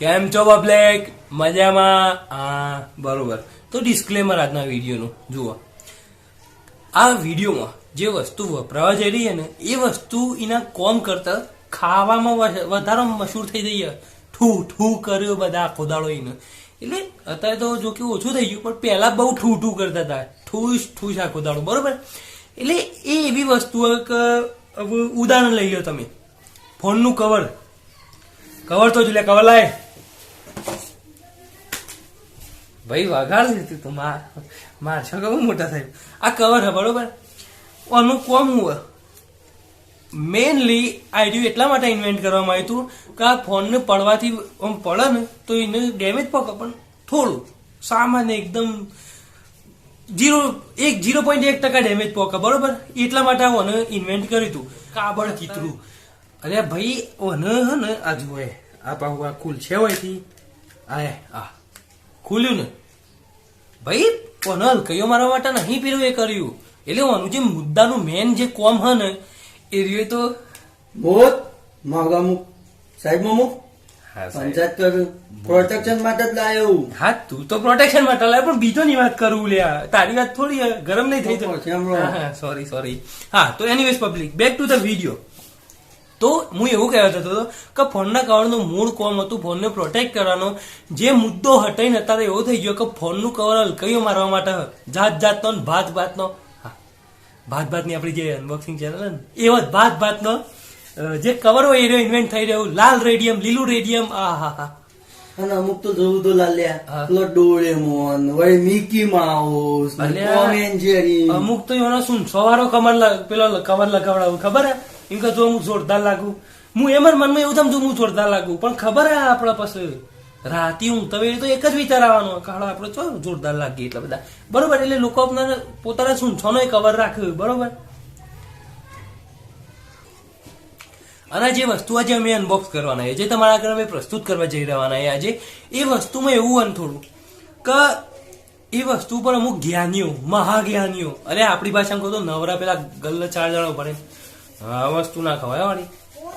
કેમ છો પબ્લિક મજામાં? હા, બરોબર. તો ડિસ્ક્લેમર આજના વિડીયોનું, જુઓ. આ વિડીયોમાં જે વસ્તુ વપરાવા જઈ રહી છે ને, એ વસ્તુ એના કોમ કરતા ખાવામાં વધારે મશહૂર થઈ જઈએ ઠૂ ઠૂ કર્યો બધા આખો દાડો એને. એટલે અત્યારે તો જો કે ઓછું થઈ ગયું, પણ પહેલા બહુ ઠૂ ઠૂ કરતા હતા. ઠૂસ ઠૂસ આખો દાડો બરોબર? એટલે એ એવી વસ્તુ ઉદાહરણ લઈ લો તમે. ફોનનું કવર કવર તો જ લે કવર લાય. ભાઈ વગાડ દીધું તું માર. માર છો કે મોટા થાય આ કવર હે બરોબર? આનું કોમ હું મેનલી આઈડિયું એટલા માટે ઇન્વેન્ટ કરવામાં આવ્યું હતું કે આ ફોનને પડવાથી આમ પડે ને, તો એને ડેમેજ પકે પણ થોડું. સામાન્ય એકદમ જીરો એક જીરો પોઈન્ટ એક ટકા ડેમેજ પહોંચે, બરોબર? એટલા માટે આ ઓને ઇન્વેન્ટ કર્યું હતું. કાબળ કીતરું અરે ભાઈ, ઓને હે ને, આ જુએ આ પાહુ આ કુલ છે હોયથી. આ આ. ખુલ્યું ને? ભાઈ પનલ કયો મારા માટે નહીં પીરું એ કર્યું. એટલે ઓનું જે મુદ્દાનું મેન જે કોમ હ ને એ રહ્યું તો મોત માગામુક સાહેબ મામુ. પંચાયત કર પ્રોટેક્શન માટે જ લાયો હા. તું તો પ્રોટેક્શન માટે લાય પણ બીજો ની વાત કરું લ્યા તારી વાત થોડી ગરમ નહીં થઈ જાય. સોરી સોરી હા તો anyways public back to the video તો હું એવું કહેવા જતો હતો કે ફોનના કવરનું મૂળ કોમ હતું ફોનને પ્રોટેક્ટ કરવાનો. જે મુદ્દો હટાઈને અત્યારે એવો થઈ ગયો કે ફોનનું કવર હલકઈઓ મારવા માટે. જાત જાતનો ને ભાત ભાતનો. ભાત ભાતની આપણી જે અનબોક્સિંગ ચેનલ ને એવો જ ભાત ભાતનો જે કવર હોય એનો ઇન્વેન્ટ થઈ રહ્યું. લાલ રેડિયમ લીલું રેડિયમ આ હા હા. અને અમુક તો જોવું તો લાલ્યા ડોરેમોન વળી મિકી માઉસ અમુક તો એનો શું સવારો કમર પેલો કવર લગાવડાવું ખબર હે? એમ જો હું જોરદાર લાગુ. હું એમ મનમાં એવું સમજુ હું જોરદાર લાગુ. પણ ખબર હે આપણા પાસે રાતી હું તમે તો એક જ વિચાર આવવાનો, કાળો, આપણે ચો જોરદાર લાગીએ એટલા બધા. બરોબર, એટલે લોકો આપણા પોતાના શું છોનો કવર રાખ્યો બરોબર? અને જે વસ્તુ આજે અમે અનબોક્સ કરવાના છે, જે તમારા આગળ અમે પ્રસ્તુત કરવા જઈ રહેવાના છે આજે, એ વસ્તુમાં એવું હોય થોડું, કે એ વસ્તુ પર અમુક જ્ઞાનીઓ, મહાજ્ઞાનીઓ, અરે આપણી ભાષામાં કહો તો નવરા પેલા ગલ્લ ચાર જણા પડે. આ વસ્તુ ના ખવાય વાળી.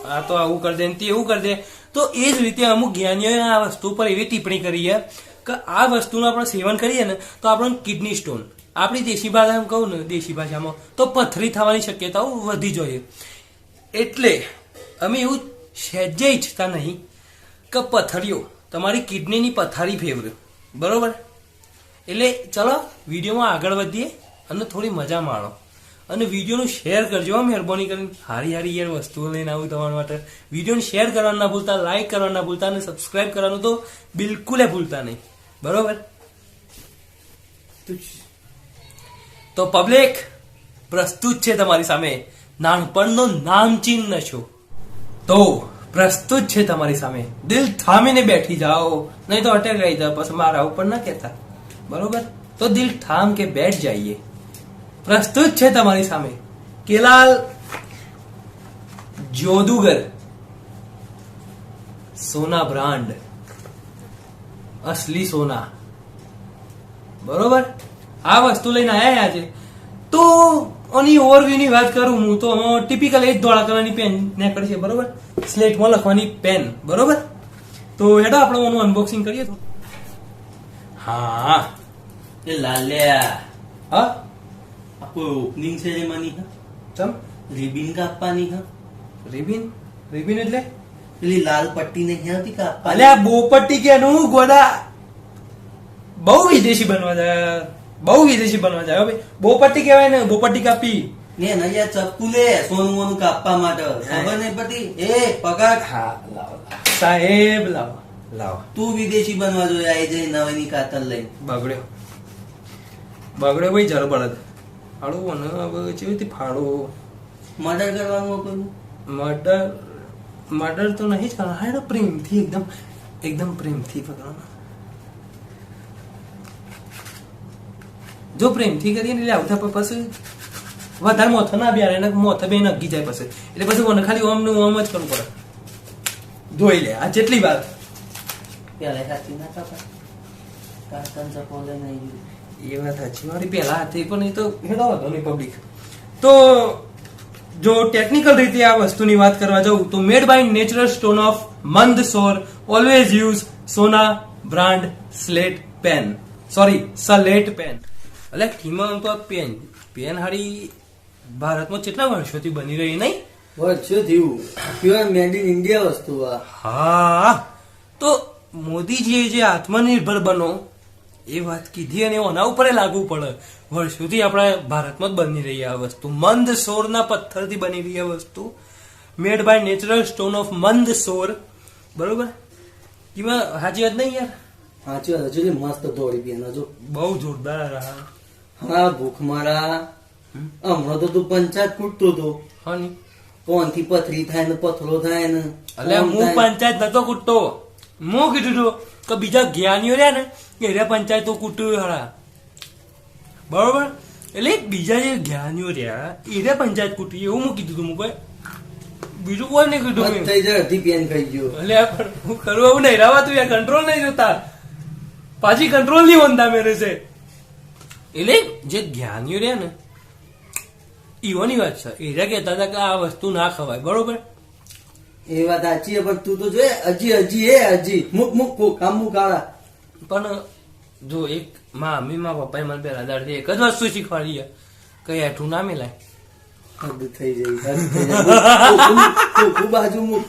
આ તો આવું કરી દે તે એવું કરી દે. તો એ જ રીતે અમુક જ્ઞાનીઓએ આ વસ્તુ પર એવી ટિપ્પણી કરી છે કે આ વસ્તુનું આપણે સેવન કરીએ ને તો આપણને કિડની સ્ટોન, આપણી દેશી ભાષામાં કહું ને, દેશી ભાષામાં, તો પથરી થવાની શક્યતાઓ વધી જોઈએ. એટલે અમે એવું સહેજે ઈચ્છતા નહીં કે પથરીઓ, તમારી કિડનીની પથારી ફેવરે. બરોબર? એટલે ચલો, વિડીયોમાં આગળ વધીએ અને થોડી મજા માણો. અને વિડીયોનું શેર કરજો. મહેરબાની કરીને હારી હારી યાર વસ્તુઓ લઈને આવું તમારા માટે. વિડીયોને શેર કરવાનું ના ભૂલતા લાઈક કરવાનું ના ભૂલતા અને સબસ્ક્રાઇબ કરવાનું તો બિલકુલ ભૂલતા નહીં. બરોબર? તો પબ્લિક પ્રસ્તુત છે તમારી સામે. નાનપણનો નામચીન નશો તો પ્રસ્તુત છે તમારી સામે. દિલ થામીને બેઠી જાઓ. નહીં તો અટેક આવી જાઓ. પછી મારા ઉપર ના કહેતા. બરોબર? તો દિલ થામ કે બેઠ જાઈએ. પ્રસ્તુત છે તમારી સામે. કેલાલ જોદુગર. સોના બ્રાન્ડ. અસલી સોના. બરોબર? આ વસ્તુ લઈને આયા છે તો આની ઓવરવ્યુ ની વાત કરું હું તો ટિપિકલ જ ધોળા કલરની પેન નીકળી છે બરોબર? સ્લેટમાં લખવાની પેન બરોબર? તો હેડો આપણે આનું અનબોક્સિંગ કરીએ તો. હા એ લાલ્યા. હા? આ ઓપનિંગ સેરેમની હા ચમ રિબિન કાપવાની હા રિબિન રિબિન એટલે પેલી લાલ પટ્ટી નહીં હતી કાપવાની અલ્યા બોપટ્ટી કે નું ગોદા બહુ વિદેશી બનવા જાય બહુ વિદેશી બનવા જાય હવે બોપટ્ટી કહેવાય ને બોપટ્ટી કાપી ને નયા ચપ્પુ લે સોનું મોનું કાપવા માટે ખબર નહીં પડતી એ પગાર હા લાવ સાહેબ લાવો લાવ તું વિદેશી બનવા જોઈએ આઈ જઈ નવાની કાતર લઈ બગડ્યો બગડ્યો ભાઈ જર બળદ ફાળો ને હવે જેવી રીતે ફાળવો મર્ડર કરવાનું કોઈ મર્ડર મર્ડર તો નહીં જ હા હા પ્રેમથી એકદમ એકદમ પ્રેમથી પકડવાનું જો પ્રેમથી કરીએ ને એટલે આવતા પછી વધારે મોથો ના બિહારે એને મોથે બે નગી જાય પછી. એટલે પછી મને ખાલી ઓમનું ઓમ જ કરવું પડે. ધોઈ લે. આ જેટલી વાર. પેલા સાચી ના કાપા કાતર ચપોલે ગયું. એ વાત સાચી મારી. પહેલા હતી પણ એ તો હેડો હતો ને પબ્લિક તો જો ટેકનિકલ રીતે આ વસ્તુની વાત કરવા જાઉં તો made by natural stone of Mandsaur always use Sona brand slate pen sorry Salet pen એટલે કીમાં તો પેન પેન હારી ભારતમાં કેટલા વર્ષોથી બની રહી નહીં? વર્ષો થયું પ્યોર મેડ ઇન ઇન્ડિયા વસ્તુ હા. તો મોદીજીએ જે આત્મનિર્ભર બનો એ વાત કીધી અને એના ઉપર લાગુ પડે. વર્ષોથી આપણા ભારતમાં જ બની રહી આ વસ્તુ. મંદ સોરના પથ્થરથી બની રહી આ વસ્તુ. Made by natural stone of Mandsaur. બરોબર? એમાં સાચી વાત નહીં યાર? સાચી વાત હજુ મસ્ત દોડી બેન હજુ બહુ જોરદાર રહ્યા હા ભૂખ મારા. હમણાં તો તું પંચાયત કૂટતો હતો હા ની. કોણથી પથરી થાય ને પથરો થાય ને એટલે હું પંચાયત નતો કૂટતો. હું કીધું કે બીજા જ્ઞાનીઓ રહ્યા ને એરિયા પંચાયતો કૂટ્યું હરા બરોબર? એટલે બીજા જે જ્ઞાનીઓ રહ્યા એરિયા પંચાયત કૂટી એવું મૂકી દીધું કોઈ બીજું કોઈ નહીં કીધું થઈ જાય પેન ખાઈ ગયો. એટલે પણ હું કરું એવું નહીં. રાવા તું યાર કંટ્રોલ નહીં જોતા. પાછી કંટ્રોલ નહીં હોતા મેરે છે. એટલે જે જ્ઞાનીઓ રહ્યા ને એવોની વાત છે. એરિયા કહેતા હતા કે આ વસ્તુ ના ખવાય. બરોબર? એ વાત સાચી પણ તું તો જોયે હજી હજી એ હજી. મુક મુક કોક આમ મુક આળા પણ જો એક માં મમ્મી માં પપ્પાએ મને પેલા દાડથી એક જ વસ્તુ શીખવાડી કે હેઠું ના મિલાય. હદ થઈ જાય થઈ બાજુ મુક.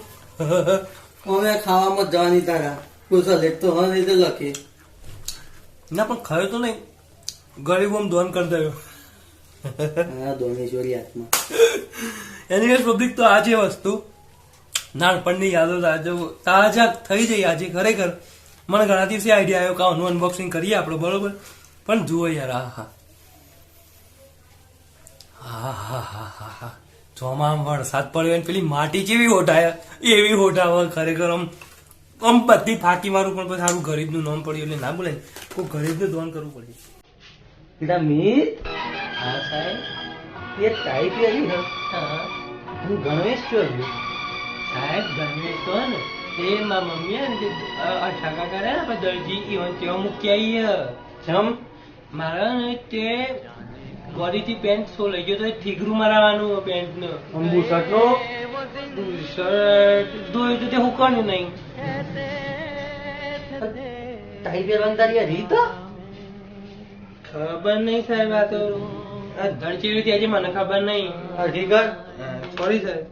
હવે ખાવામાં જવાની તારા. કોઈ લેટ તો હા નહીં તો લખે. ના પણ ખાયો તો નહીં. ગરીબ આમ ધોન કરી દયો. હા દોનેશ્વરી આત્મા. એની પબ્લિક તો આ છે વસ્તુ. નાનપણની યાદો તાજા થઈ જઈ આજે ખરેખર. મને ઘણા દિવસે આઈડિયા આવ્યો કે આનું અનબોક્સિંગ કરીએ આપણે બરોબર? પણ જુઓ યાર આ હા. હા હા હા હા હા. ચોમામ વરસાદ પડ્યો અને પેલી માટી કેવી હોટાય એવી હોટાવે ખરેખર આમ આમ બધી ફાકી મારું પણ પછી સારું ગરીબનું નામ પડ્યું એટલે ના બોલે કોઈ ગરીબનું દોન કરવું પડે. પેલા મીત? હા સાહેબ. એ ટાઈપ એવી હા. હું ગણેશ છું સાહેબ તો ને મારા મમ્મી ને અઠાકા કરે ને આપણે દરજી ઈવન તેઓ મૂકી જમ મારા ને તે બોડીથી પેન્ટ સો લઈ ગયો તો ઠીકરું મરાવાનું પેન્ટ અંબુ શર્ટનો? શર્ટ ધોયું તો તે હુકવાનું નહીં. ટાઈ પહેરવાની તારી રીત ખબર નહીં સાહેબ આ તો. આ ધણ ચેવી હતી આજે મને ખબર નહીં. અઢી કર સોરી સાહેબ.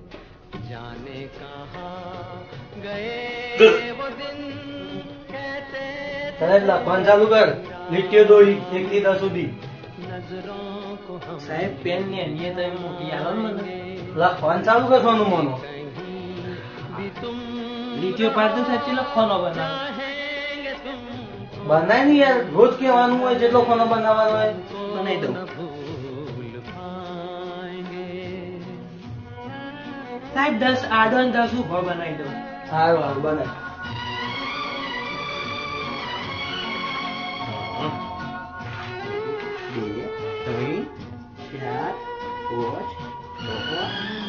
તને લખવાનું ચાલુ કર લીટીઓ દોડી એક થી દસ સુધી સાહેબ પેનની અન્ય તમે મોટી આલો ને મને લખવાનું ચાલુ કર સોનું મોનું લીટીઓ પાડતો સાચી લખવાનો બનાવ બનાય નહીં યાર રોજ કહેવાનું હોય જેટલો કોનો બનાવવાનો હોય બનાવી દઉં સાહેબ દસ આડો ને દસ ઊભો બનાવી દઉં. સારું સારું બનાવ બે ત્રણ ચાર પાંચ છ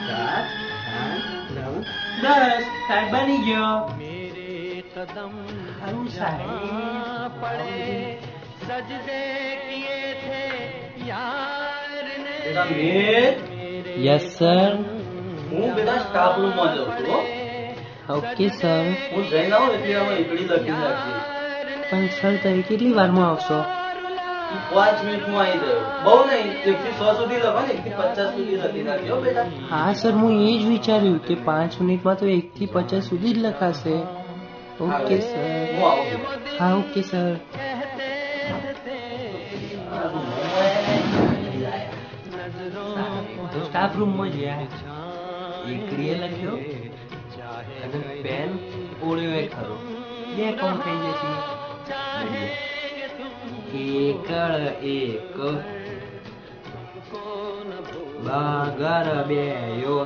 સાત આઠ નવ દસ. સાહેબ બની ગયો. સારું સાહેબ. યાર મેં યસ સર. હું બેટા સ્ટાફ રૂમમાં જાઉં છું હો. ઓકે સર હું જઈને આવું એટલે આમાં એકડી લખી રાખજે પણ સર તમે કેટલી વારમાં આવશો? તું પાંચ મિનિટમાં આવી જાવ બહુ નહીં એક થી સો સુધી લખો ને એક થી પચાસ સુધી લખી નાખજો બેટા. હા સર હું એ જ વિચાર્યું કે પાંચ મિનિટમાં તો એક થી પચાસ સુધી જ લખાશે. ઓકે સર હું આવું. છું. હા. ઓકે સર તો સ્ટાફ રૂમમાં ગયા એકડીએ લખ્યો અને પેન ઓળ્યો એ ખરો બે કામ થઈ જશે એકળ એક બાગર બે યો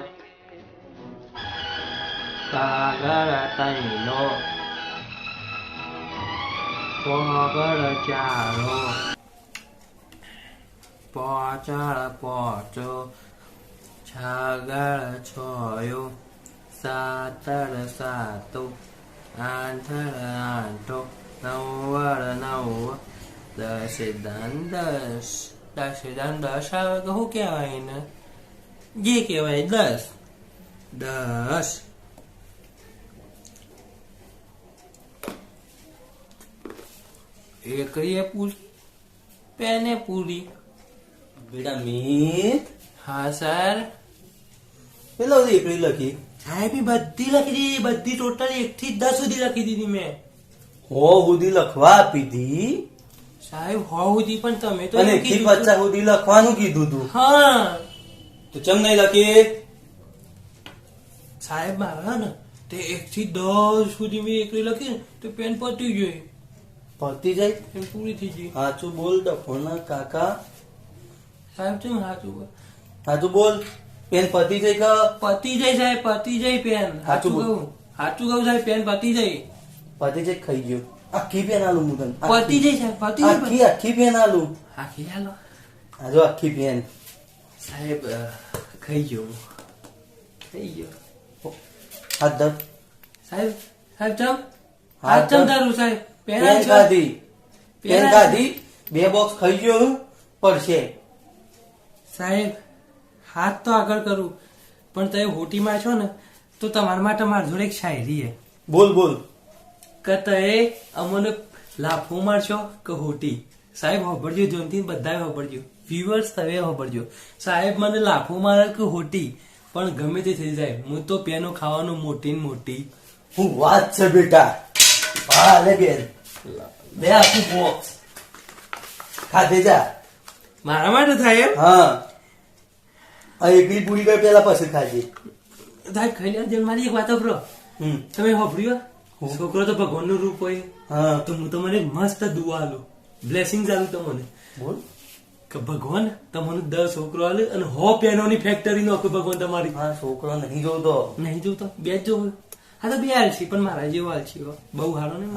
કાગળ તૈનો પગળ ચારો પાચળ પોચો છાગળ છયો સાતળ સાતો આઠળ આઠો નવ્વળ નવ દસ દાન દસ દસ દાન દસ આવે તો શું કહેવાય ને જે કહેવાય દસ. દસ. એકરીએ પૂરી પેને પૂરી. બેટા મીત હા સર. પેલો એકલી લખી. સાહેબ બધી લખી દીધી બધી ટોટલ એક થી દસ સુધી લખી દીધી મેં. હો સુધી લખવા આપી હતી સાહેબ હો સુધી પણ તમે તો અને થી પચાસ સુધી લખવાનું કીધું તું. હા. તો ચમ નહીં લખી સાહેબ મારા ને તે એક થી દસ સુધી મેં એકલી લખી ને તો પેન પતી ગઈ પતી જાય? પેન પૂરી થઈ ગઈ. સાચું બોલ ડફોના કાકા. સાહેબ શું સાચું સાચું બોલ. પેન પતી જઈ કે? પતી જઈ સાહેબ પતી જઈ પેન. સાચું કહું. સાચું કહું સાહેબ પેન પતી જઈ પતી જઈ ખાઈ ગયો? આખી પેન આલું હું તને. પતી જઈ સાહેબ પતી જઈ આખી આખી પેન આલું. આખી ચાલો આજો આખી પેન. સાહેબ ખાઈ ગયો. ખાઈ ગયો. હાથ ધર. સાહેબ સાહેબ ચમ? હાથ ચમ ધરું. સાહેબ? પેન ખાધી પેન પેન ખાધી બે બોક્સ ખાઈ ગયો પડશે. સાહેબ હાથ તો આગળ કરું પણ તમે હોટીમાં છો ને તો તમારા માટે મારી જોડે એક શાયરી હે બોલ બોલ. કે તમે અમને લાફો મારશો કે હોટી? સાહેબ હોબડજો જોનથી બધાએ હોબડજો વ્યુઅર્સ તમે હોબડજો સાહેબ મને લાફો મારે કે હોટી? પણ ગમે તે થઈ જાય. હું તો પેનો ખાવાનું મોટી ને મોટી. હું વાત છે બેટા. હાલે બેન. બે આખું બોક્સ ખાધે જા. મારા માટે થાય હા. આ એકલી પૂરી ગઈ પેલા પછી ખાજે. સાહેબ ખાઈ લેવા મારી એક વાત હમ. તમે હોભળ્યો હું? છોકરો તો ભગવાનનું રૂપ હોય. હા. તો હું તમને મસ્ત દુઆ આલું બ્લેસિંગ આલું તમને. બોલ. કે ભગવાન તમને દસ છોકરો આલે અને હો પેનોની ફેક્ટરી નાખો ભગવાન તમારી. હા છોકરો નહીં જોતો. નહીં જોતો? બે જ જોવું. હા તો બે આલસી પણ મારા જેવો આલસી. બહુ સારો ને.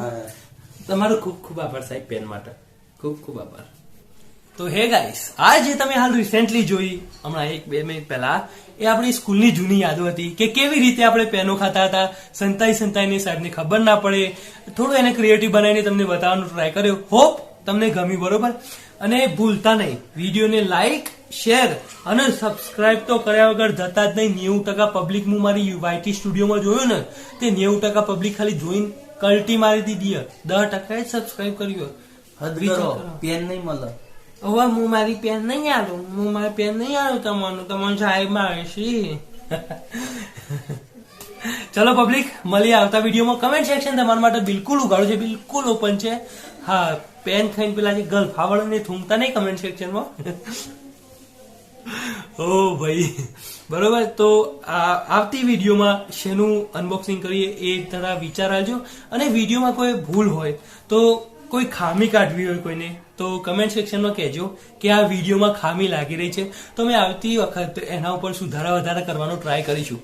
તમારો ખૂબ ખૂબ આભાર સાહેબ પેન માટે. ખૂબ ખૂબ આભાર. તો હે ગાઈસ આ જે તમે હાલ રિસેન્ટલી જોઈ હમણાં એક બે મિનિટ પહેલા એ આપણી સ્કૂલની જૂની યાદો હતી કે કેવી રીતે આપણે પેનો ખાતા હતા સંતાઈ સંતાઈને સાહેબને ખબર ના પડે. થોડું એને ક્રિએટિવ બનાવીને તમને બતાવવાનો ટ્રાય કર્યો. હોપ તમને ગમ્યું બરોબર? અને ભૂલતા નહીં વિડીયોને લાઈક શેર અને સબસ્ક્રાઇબ તો કર્યા વગર જતા જ નહીં. નેવું ટકા પબ્લિક હું મારી વાયટી સ્ટુડિયોમાં જોયું ને તે નેવું ટકા પબ્લિક ખાલી જોઈને કલ્ટી મારી દીધી. દસ ટકા જ સબસ્ક્રાઇબ કર્યું. પેન નહીં મળે. હવે હું મારી પેન નહીં આલું હું મારી પેન નહીં આલું તમારું તમારું સાહેબ મારે છે ચલો પબ્લિક મળીએ આવતા વિડીયોમાં કમેન્ટ સેક્શન તમારા માટે બિલકુલ ઉગાડું છે બિલકુલ ઓપન છે હા પેન ખાઈને પેલા જે ગલ ફાવડને થૂંકતા નહીં કમેન્ટ સેક્શનમાં ઓ ભાઈ બરોબર, તો આવતી વિડીયોમાં શેનું અનબોક્સિંગ કરીએ એ તરા વિચાર આવજો અને વિડીયોમાં કોઈ ભૂલ હોય, તો કોઈ ખામી કાઢવી હોય કોઈને તો કમેન્ટ સેક્શનમાં કહેજો કે આ વિડીયોમાં ખામી લાગી રહી છે. તો અમે આવતી વખત એના ઉપર સુધારા વધારા કરવાનો ટ્રાય કરીશું.